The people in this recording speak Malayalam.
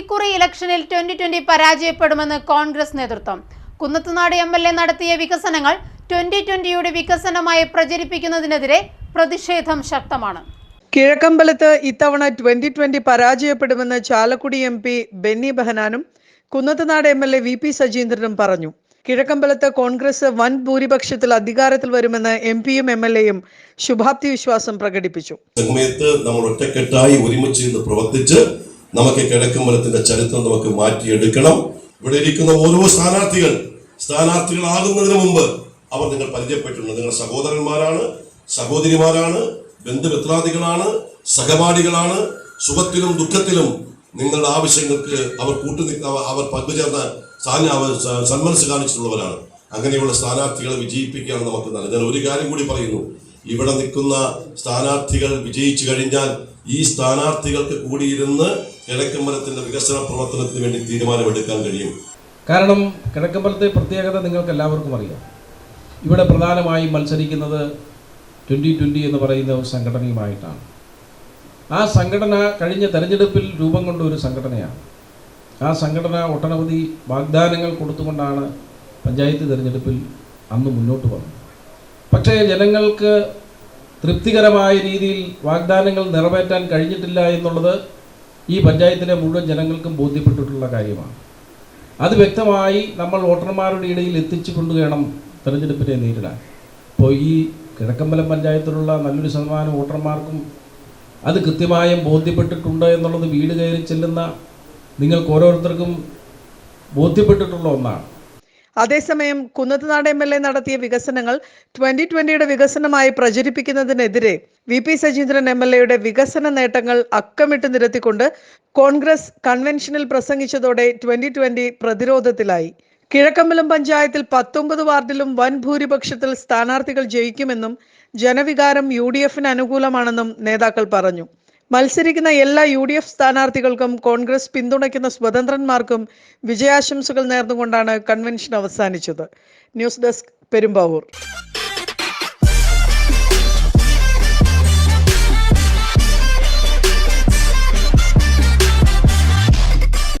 ഇക്കുറി ഇലക്ഷനിൽ ട്വന്റി ട്വന്റി പരാജയപ്പെടുമെന്ന് കോൺഗ്രസ് നേതൃത്വം. കുന്നത്തുനാട് എം എൽ എ നടത്തിയ വികസനങ്ങൾ ട്വന്റി ട്വന്റിയുടെ വികസനമായി പ്രചരിപ്പിക്കുന്നതിനെതിരെ പ്രതിഷേധം ശക്തമാണ്. കിഴക്കമ്പലത്ത് ഇത്തവണ ട്വന്റി ട്വന്റി പരാജയപ്പെടുമെന്ന് Chalakudy M P Benny ബെഹനാനും Kunnathunad M L A V P സജീന്ദ്രനും പറഞ്ഞു. കിഴക്കമ്പലത്ത് കോൺഗ്രസ് വൻ ഭൂരിപക്ഷത്തിൽ അധികാരത്തിൽ വരുമെന്ന് എം പിയും എം എൽ എയും ശുഭാപ്തി വിശ്വാസം പ്രകടിപ്പിച്ചു സമയത്ത് നമ്മൾ ഒറ്റക്കെട്ടായി ഒരുമിച്ച് നിന്ന് പ്രവർത്തിച്ച് നമുക്ക് കിഴക്കമ്പലത്തിന്റെ ചരിത്രം നമുക്ക് മാറ്റിയെടുക്കണം. ഇവിടെ ഇരിക്കുന്ന ഓരോ സ്ഥാനാർത്ഥികൾ സ്ഥാനാർത്ഥികളാകുന്നതിന് മുമ്പ് അവർ നിങ്ങൾ പരിചയപ്പെട്ടിട്ടുണ്ട്. നിങ്ങൾ സഹോദരന്മാരാണ് സഹോദരിമാരാണ് ബന്ധുമിത്രാദികളാണ് സഹപാഠികളാണ്. സുഖത്തിലും ദുഃഖത്തിലും നിങ്ങളുടെ ആവശ്യങ്ങൾക്ക് അവർ കൂട്ടു അവർ പങ്കുചേർന്ന് സന്മനസ് കാണിച്ചിട്ടുള്ളവരാണ്. അങ്ങനെയുള്ള സ്ഥാനാർത്ഥികളെ വിജയിപ്പിക്കുകയാണ് നമുക്ക് നല്ലത്. ഞാൻ ഒരു കാര്യം കൂടി പറയുന്നു. ഇവിടെ നിൽക്കുന്ന സ്ഥാനാർത്ഥികൾ വിജയിച്ചു കഴിഞ്ഞാൽ ഈ സ്ഥാനാർത്ഥികൾക്ക് കൂടിയിരുന്ന് കിഴക്കമ്പലത്തിന്റെ വികസന പ്രവർത്തനത്തിന് വേണ്ടി തീരുമാനമെടുക്കാൻ കഴിയും. കാരണം കിഴക്കമ്പലത്തെ പ്രത്യേകത നിങ്ങൾക്ക് എല്ലാവർക്കും അറിയാം. ഇവിടെ പ്രധാനമായും മത്സരിക്കുന്നത് ട്വന്റി ട്വന്റി എന്ന് പറയുന്ന ഒരു സംഘടനയുമായിട്ടാണ്. ആ സംഘടന കഴിഞ്ഞ തെരഞ്ഞെടുപ്പിൽ രൂപം കൊണ്ട ഒരു സംഘടനയാണ്. ആ സംഘടന ഒട്ടനവധി വാഗ്ദാനങ്ങൾ കൊടുത്തുകൊണ്ടാണ് പഞ്ചായത്ത് തിരഞ്ഞെടുപ്പിൽ അന്ന് മുന്നോട്ട് വന്നത്. പക്ഷേ ജനങ്ങൾക്ക് തൃപ്തികരമായ രീതിയിൽ വാഗ്ദാനങ്ങൾ നിറവേറ്റാൻ കഴിഞ്ഞിട്ടില്ല എന്നുള്ളത് ഈ പഞ്ചായത്തിലെ മുഴുവൻ ജനങ്ങൾക്കും ബോധ്യപ്പെട്ടിട്ടുള്ള കാര്യമാണ്. അത് വ്യക്തമായി നമ്മൾ വോട്ടർമാരുടെ ഇടയിൽ എത്തിച്ചു കൊണ്ടുവേണം തെരഞ്ഞെടുപ്പിനെ നേരിടാൻ. ഇപ്പോൾ ഈ കിഴക്കമ്പലം പഞ്ചായത്തിലുള്ള നല്ലൊരു ശതമാനം വോട്ടർമാർക്കും അത് കൃത്യമായും ബോധ്യപ്പെട്ടിട്ടുണ്ട് എന്നുള്ളത് വീട് കയറി ചെല്ലുന്ന നിങ്ങൾക്ക് ഓരോരുത്തർക്കും ബോധ്യപ്പെട്ടിട്ടുള്ള ഒന്നാണ്. അതേസമയം കുന്നത്തുനാട് എം എൽ എ നടത്തിയ വികസനങ്ങൾ ട്വന്റി ട്വന്റിയുടെ വികസനമായി പ്രചരിപ്പിക്കുന്നതിനെതിരെ V P Sajeendran M L എയുടെ വികസന നേട്ടങ്ങൾ അക്കമിട്ട് നിരത്തിക്കൊണ്ട് കോൺഗ്രസ് കൺവെൻഷനിൽ പ്രസംഗിച്ചതോടെ ട്വന്റി ട്വന്റി പ്രതിരോധത്തിലായി. കിഴക്കമ്പലം പഞ്ചായത്തിൽ പത്തൊമ്പത് വാർഡിലും വൻ ഭൂരിപക്ഷത്തിൽ സ്ഥാനാർത്ഥികൾ ജയിക്കുമെന്നും ജനവികാരം യു ഡി എഫിന് അനുകൂലമാണെന്നും നേതാക്കൾ പറഞ്ഞു. മത്സരിക്കുന്ന എല്ലാ യു ഡി എഫ് സ്ഥാനാർത്ഥികൾക്കും കോൺഗ്രസ് പിന്തുണയ്ക്കുന്ന സ്വതന്ത്രന്മാർക്കും വിജയാശംസകൾ നേർന്നുകൊണ്ടാണ് കൺവെൻഷൻ അവസാനിച്ചത്. News desk Perumbavoor.